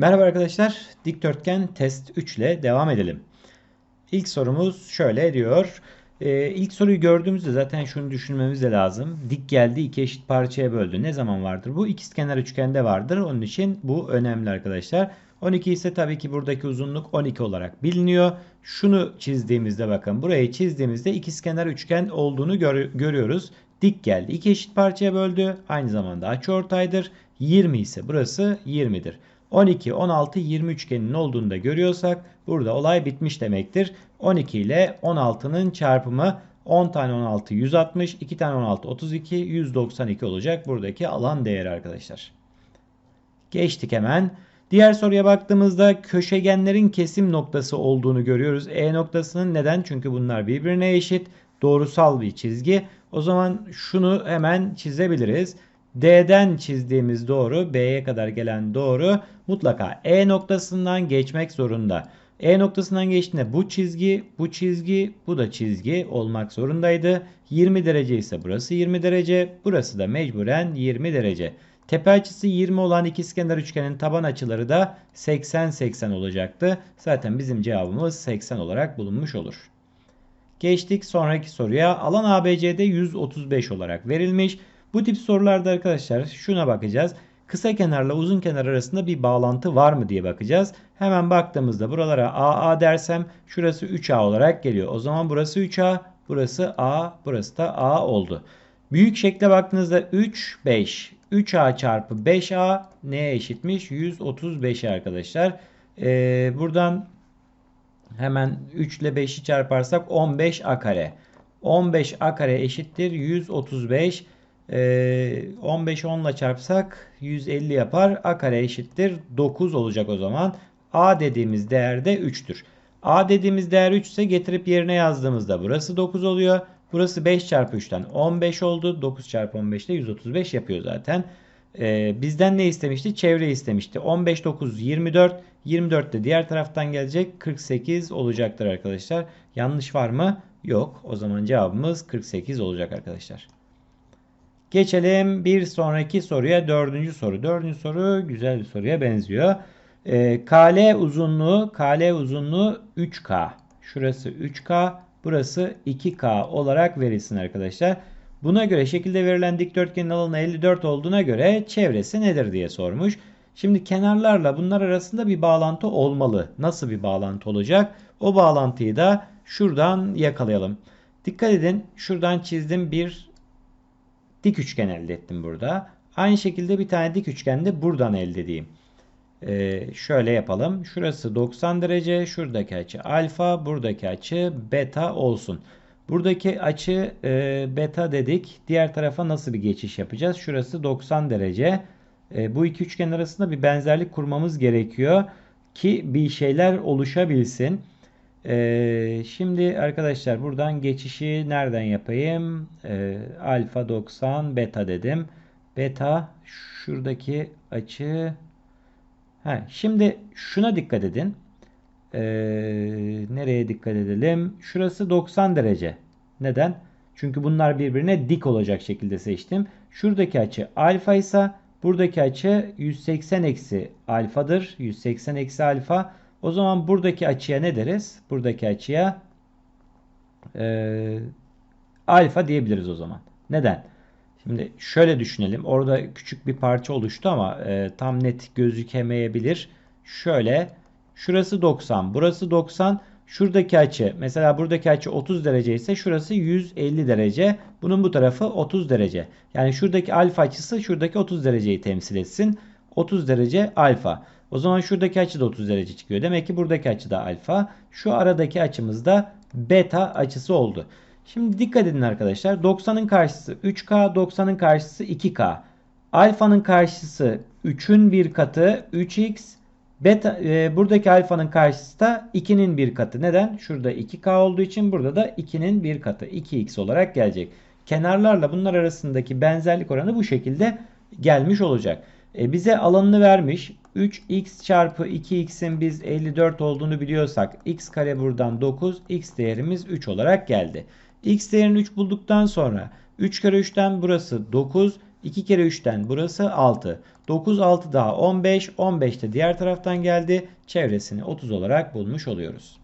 Merhaba arkadaşlar. Dikdörtgen test 3 ile devam edelim. İlk sorumuz şöyle diyor. Ee, ilk soruyu gördüğümüzde zaten şunu düşünmemiz de lazım. Dik geldi iki eşit parçaya böldü. Ne zaman vardır? Bu ikizkenar üçgende vardır. Onun için bu önemli arkadaşlar. 12 ise tabii ki buradaki uzunluk 12 olarak biliniyor. Şunu çizdiğimizde bakın burayı çizdiğimizde ikizkenar üçgen olduğunu gör görüyoruz. Dik geldi. iki eşit parçaya böldü. Aynı zamanda açıortaydır. 20 ise burası 20'dir. 12, 16, 20 üçgenin olduğunu da görüyorsak burada olay bitmiş demektir. 12 ile 16'nın çarpımı 10 tane 16 160, 2 tane 16 32, 192 olacak buradaki alan değeri arkadaşlar. Geçtik hemen. Diğer soruya baktığımızda köşegenlerin kesim noktası olduğunu görüyoruz. E noktasının neden? Çünkü bunlar birbirine eşit. Doğrusal bir çizgi. O zaman şunu hemen çizebiliriz. D'den çizdiğimiz doğru B'ye kadar gelen doğru mutlaka E noktasından geçmek zorunda. E noktasından geçtiğinde bu çizgi, bu çizgi, bu da çizgi olmak zorundaydı. 20 derece ise burası 20 derece, burası da mecburen 20 derece. Tepe açısı 20 olan ikizkenar üçgenin taban açıları da 80-80 olacaktı. Zaten bizim cevabımız 80 olarak bulunmuş olur. Geçtik sonraki soruya. Alan ABC'de 135 olarak verilmiş. Bu tip sorularda arkadaşlar şuna bakacağız. Kısa kenarla uzun kenar arasında bir bağlantı var mı diye bakacağız. Hemen baktığımızda buralara AA dersem şurası 3A olarak geliyor. O zaman burası 3A, burası A, burası da A oldu. Büyük şekle baktığınızda 3, 5. 3A çarpı 5A neye eşitmiş? 135 arkadaşlar. Ee, buradan hemen 3 ile 5'i çarparsak 15A kare. 15A kare eşittir 135. Ee, 15 10 ile çarpsak 150 yapar. A kare eşittir 9 olacak o zaman. A dediğimiz değer de 3'tür. A dediğimiz değer 3 ise getirip yerine yazdığımızda burası 9 oluyor. Burası 5 çarpı 3'ten 15 oldu. 9 çarpı 15 de 135 yapıyor zaten. Ee, bizden ne istemişti? Çevre istemişti. 15 9 24. 24 de diğer taraftan gelecek. 48 olacaktır arkadaşlar. Yanlış var mı? Yok. O zaman cevabımız 48 olacak arkadaşlar. Geçelim bir sonraki soruya. Dördüncü soru. Dördüncü soru güzel bir soruya benziyor. Ee, KL uzunluğu KL uzunluğu 3K. Şurası 3K. Burası 2K olarak verilsin arkadaşlar. Buna göre şekilde verilen dikdörtgenin alanı 54 olduğuna göre çevresi nedir diye sormuş. Şimdi kenarlarla bunlar arasında bir bağlantı olmalı. Nasıl bir bağlantı olacak? O bağlantıyı da şuradan yakalayalım. Dikkat edin şuradan çizdim bir dik üçgen elde ettim burada. Aynı şekilde bir tane dik üçgen de buradan elde edeyim. Ee, şöyle yapalım. Şurası 90 derece. Şuradaki açı alfa. Buradaki açı beta olsun. Buradaki açı e, beta dedik. Diğer tarafa nasıl bir geçiş yapacağız? Şurası 90 derece. E, bu iki üçgen arasında bir benzerlik kurmamız gerekiyor ki bir şeyler oluşabilsin. E, şimdi arkadaşlar buradan geçişi nereden yapayım? E, alfa 90 beta dedim. Beta şuradaki açı Ha, şimdi şuna dikkat edin. Ee, nereye dikkat edelim? Şurası 90 derece. Neden? Çünkü bunlar birbirine dik olacak şekilde seçtim. Şuradaki açı alfa ise buradaki açı 180 eksi alfadır. 180 eksi alfa. O zaman buradaki açıya ne deriz? Buradaki açıya e, alfa diyebiliriz o zaman. Neden? Şimdi şöyle düşünelim. Orada küçük bir parça oluştu ama e, tam net gözükemeyebilir. Şöyle şurası 90, burası 90. Şuradaki açı mesela buradaki açı 30 derece ise şurası 150 derece. Bunun bu tarafı 30 derece. Yani şuradaki alfa açısı şuradaki 30 dereceyi temsil etsin. 30 derece alfa. O zaman şuradaki açı da 30 derece çıkıyor. Demek ki buradaki açı da alfa. Şu aradaki açımız da beta açısı oldu. Şimdi dikkat edin arkadaşlar. 90'ın karşısı 3K, 90'ın karşısı 2K. Alfa'nın karşısı 3'ün bir katı 3X. Beta, e, buradaki alfanın karşısı da 2'nin bir katı. Neden? Şurada 2K olduğu için burada da 2'nin bir katı. 2X olarak gelecek. Kenarlarla bunlar arasındaki benzerlik oranı bu şekilde gelmiş olacak. E, bize alanını vermiş. 3x çarpı 2x'in biz 54 olduğunu biliyorsak x kare buradan 9 x değerimiz 3 olarak geldi. X değerini 3 bulduktan sonra 3 kere 3'ten burası 9. 2 kere 3'ten burası 6. 9 6 daha 15. 15 de diğer taraftan geldi. Çevresini 30 olarak bulmuş oluyoruz.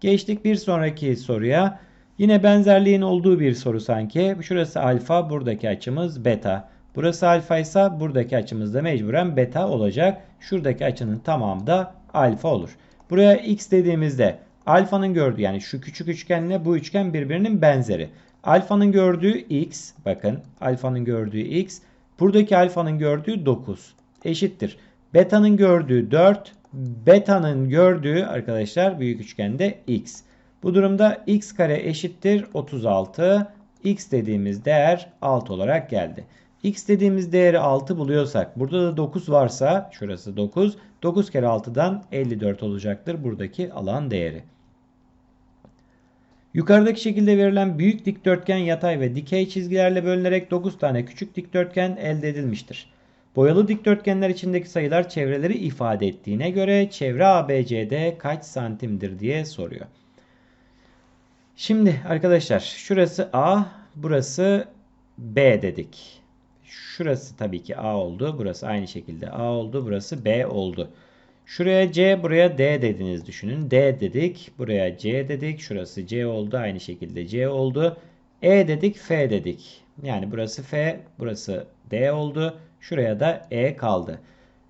Geçtik bir sonraki soruya. Yine benzerliğin olduğu bir soru sanki. Şurası alfa, buradaki açımız beta. Burası alfa ise buradaki açımız da mecburen beta olacak. Şuradaki açının tamamı da alfa olur. Buraya x dediğimizde alfanın gördüğü yani şu küçük üçgenle bu üçgen birbirinin benzeri. Alfanın gördüğü x bakın alfanın gördüğü x buradaki alfanın gördüğü 9 eşittir. Beta'nın gördüğü 4 beta'nın gördüğü arkadaşlar büyük üçgende x. Bu durumda x kare eşittir 36. x dediğimiz değer 6 olarak geldi. X dediğimiz değeri 6 buluyorsak burada da 9 varsa şurası 9. 9 kere 6'dan 54 olacaktır buradaki alan değeri. Yukarıdaki şekilde verilen büyük dikdörtgen yatay ve dikey çizgilerle bölünerek 9 tane küçük dikdörtgen elde edilmiştir. Boyalı dikdörtgenler içindeki sayılar çevreleri ifade ettiğine göre çevre ABCD kaç santimdir diye soruyor. Şimdi arkadaşlar şurası A, burası B dedik. Şurası tabii ki A oldu. Burası aynı şekilde A oldu. Burası B oldu. Şuraya C, buraya D dediniz düşünün. D dedik. Buraya C dedik. Şurası C oldu. Aynı şekilde C oldu. E dedik, F dedik. Yani burası F, burası D oldu. Şuraya da E kaldı.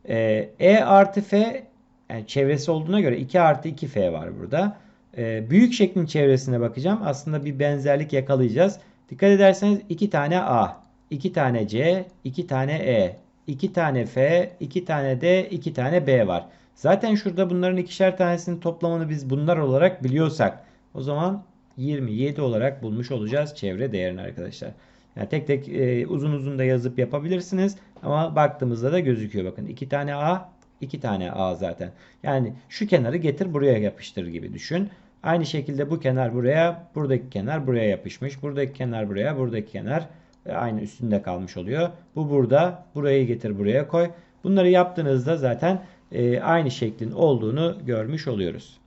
Ee, e artı F yani çevresi olduğuna göre 2 artı 2 F var burada. Ee, büyük şeklin çevresine bakacağım. Aslında bir benzerlik yakalayacağız. Dikkat ederseniz 2 tane A, 2 tane C, 2 tane E, 2 tane F, 2 tane D, 2 tane B var. Zaten şurada bunların ikişer tanesinin toplamını biz bunlar olarak biliyorsak o zaman 27 olarak bulmuş olacağız çevre değerini arkadaşlar. Yani tek tek e, uzun uzun da yazıp yapabilirsiniz. Ama baktığımızda da gözüküyor. Bakın iki tane A, iki tane A zaten. Yani şu kenarı getir buraya yapıştır gibi düşün. Aynı şekilde bu kenar buraya, buradaki kenar buraya yapışmış. Buradaki kenar buraya, buradaki kenar e, aynı üstünde kalmış oluyor. Bu burada, burayı getir buraya koy. Bunları yaptığınızda zaten e, aynı şeklin olduğunu görmüş oluyoruz.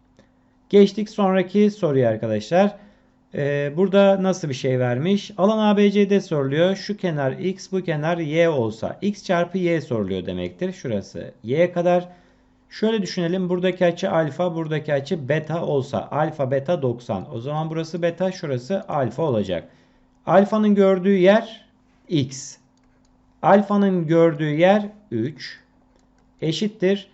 Geçtik sonraki soruya arkadaşlar. Ee, burada nasıl bir şey vermiş? Alan ABCD soruluyor. Şu kenar x bu kenar y olsa x çarpı y soruluyor demektir. Şurası y kadar. Şöyle düşünelim. Buradaki açı alfa buradaki açı beta olsa alfa beta 90. O zaman burası beta şurası alfa olacak. Alfanın gördüğü yer x. Alfanın gördüğü yer 3 eşittir.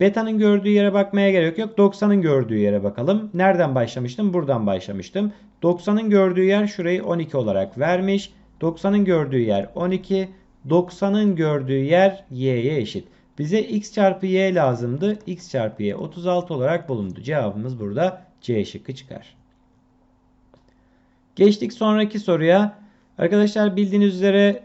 Beta'nın gördüğü yere bakmaya gerek yok. 90'ın gördüğü yere bakalım. Nereden başlamıştım? Buradan başlamıştım. 90'ın gördüğü yer şurayı 12 olarak vermiş. 90'ın gördüğü yer 12. 90'ın gördüğü yer y'ye eşit. Bize x çarpı y lazımdı. x çarpı y 36 olarak bulundu. Cevabımız burada C şıkkı çıkar. Geçtik sonraki soruya. Arkadaşlar bildiğiniz üzere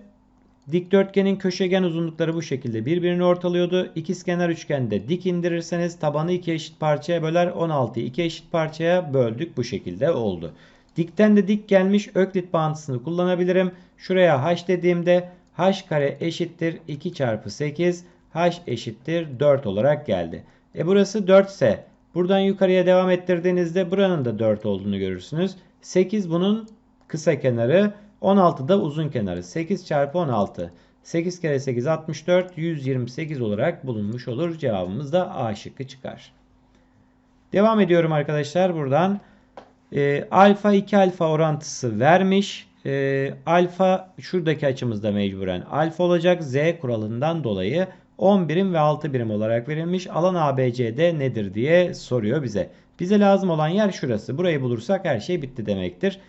Dikdörtgenin köşegen uzunlukları bu şekilde birbirini ortalıyordu. İkizkenar üçgende dik indirirseniz tabanı iki eşit parçaya böler. 16'yı iki eşit parçaya böldük. Bu şekilde oldu. Dikten de dik gelmiş öklit bağıntısını kullanabilirim. Şuraya h dediğimde h kare eşittir 2 çarpı 8. h eşittir 4 olarak geldi. E burası 4 ise buradan yukarıya devam ettirdiğinizde buranın da 4 olduğunu görürsünüz. 8 bunun kısa kenarı. 16 da uzun kenarı. 8 çarpı 16. 8 kere 8 64. 128 olarak bulunmuş olur. Cevabımız da A şıkkı çıkar. Devam ediyorum arkadaşlar buradan. E, alfa 2 alfa orantısı vermiş. E, alfa şuradaki açımızda mecburen alfa olacak. Z kuralından dolayı 10 birim ve 6 birim olarak verilmiş. Alan ABCD nedir diye soruyor bize. Bize lazım olan yer şurası. Burayı bulursak her şey bitti demektir.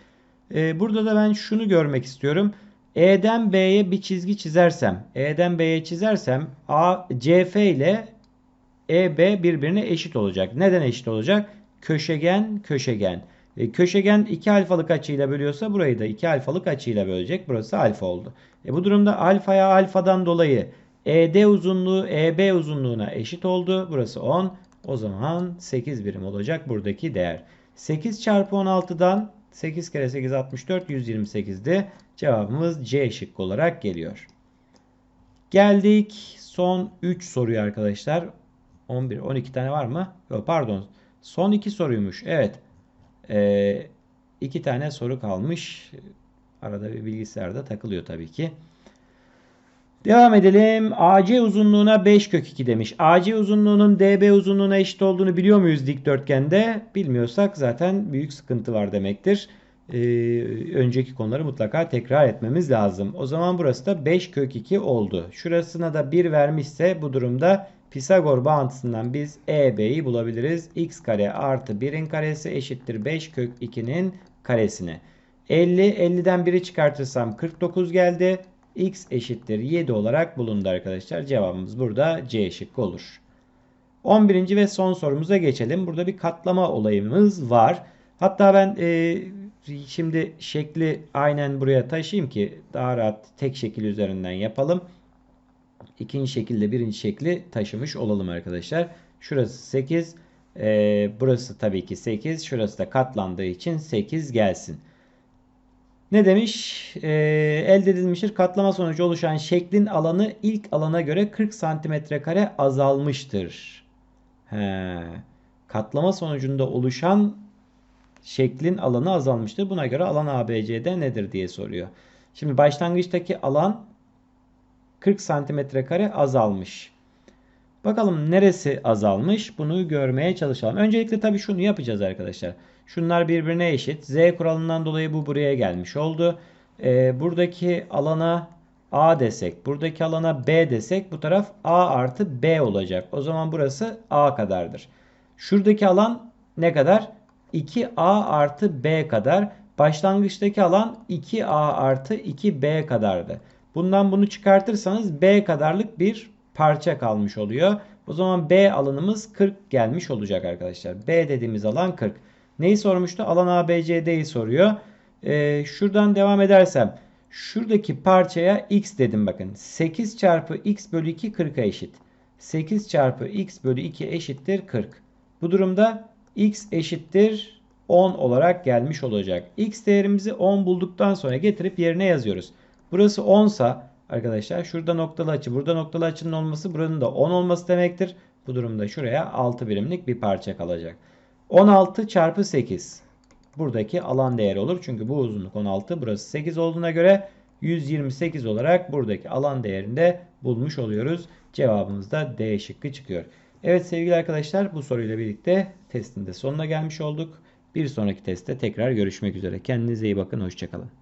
Ee, burada da ben şunu görmek istiyorum. E'den B'ye bir çizgi çizersem, E'den B'ye çizersem A, CF ile EB birbirine eşit olacak. Neden eşit olacak? Köşegen, köşegen. E, köşegen 2 alfalık açıyla bölüyorsa burayı da 2 alfalık açıyla bölecek. Burası alfa oldu. E, bu durumda alfaya alfadan dolayı ED uzunluğu EB uzunluğuna eşit oldu. Burası 10. O zaman 8 birim olacak buradaki değer. 8 çarpı 16'dan 8 kere 8 64 128'di. Cevabımız C şıkkı olarak geliyor. Geldik son 3 soruyu arkadaşlar. 11 12 tane var mı? Yok pardon. Son 2 soruymuş. Evet. Ee, 2 tane soru kalmış. Arada bir bilgisayarda takılıyor tabii ki. Devam edelim. AC uzunluğuna 5 kök 2 demiş. AC uzunluğunun DB uzunluğuna eşit olduğunu biliyor muyuz dikdörtgende? Bilmiyorsak zaten büyük sıkıntı var demektir. Ee, önceki konuları mutlaka tekrar etmemiz lazım. O zaman burası da 5 kök 2 oldu. Şurasına da 1 vermişse bu durumda Pisagor bağıntısından biz EB'yi bulabiliriz. x kare artı 1'in karesi eşittir 5 kök 2'nin karesine. 50, 50'den 1'i çıkartırsam 49 geldi. X eşittir 7 olarak bulundu arkadaşlar. Cevabımız burada C şıkkı olur. 11. ve son sorumuza geçelim. Burada bir katlama olayımız var. Hatta ben e, şimdi şekli aynen buraya taşıyayım ki daha rahat tek şekil üzerinden yapalım. İkinci şekilde birinci şekli taşımış olalım arkadaşlar. Şurası 8. E, burası tabii ki 8. Şurası da katlandığı için 8 gelsin. Ne demiş? E, elde edilmiştir. Katlama sonucu oluşan şeklin alanı ilk alana göre 40 santimetre kare azalmıştır. He. Katlama sonucunda oluşan şeklin alanı azalmıştır. Buna göre alan ABC'de nedir diye soruyor. Şimdi başlangıçtaki alan 40 santimetre kare azalmış. Bakalım neresi azalmış? Bunu görmeye çalışalım. Öncelikle tabii şunu yapacağız arkadaşlar. Şunlar birbirine eşit. Z kuralından dolayı bu buraya gelmiş oldu. Ee, buradaki alana A desek, buradaki alana B desek bu taraf A artı B olacak. O zaman burası A kadardır. Şuradaki alan ne kadar? 2A artı B kadar. Başlangıçtaki alan 2A artı 2B kadardı. Bundan bunu çıkartırsanız B kadarlık bir parça kalmış oluyor. O zaman B alanımız 40 gelmiş olacak arkadaşlar. B dediğimiz alan 40. Neyi sormuştu? Alan ABCD'yi soruyor. Ee, şuradan devam edersem şuradaki parçaya x dedim bakın. 8 çarpı x bölü 2 40'a eşit. 8 çarpı x bölü 2 eşittir 40. Bu durumda x eşittir 10 olarak gelmiş olacak. x değerimizi 10 bulduktan sonra getirip yerine yazıyoruz. Burası 10 sa arkadaşlar şurada noktalı açı burada noktalı açının olması buranın da 10 olması demektir. Bu durumda şuraya 6 birimlik bir parça kalacak. 16 çarpı 8. Buradaki alan değeri olur. Çünkü bu uzunluk 16 burası 8 olduğuna göre 128 olarak buradaki alan değerinde bulmuş oluyoruz. Cevabımız da D şıkkı çıkıyor. Evet sevgili arkadaşlar bu soruyla birlikte testin de sonuna gelmiş olduk. Bir sonraki testte tekrar görüşmek üzere. Kendinize iyi bakın. Hoşçakalın.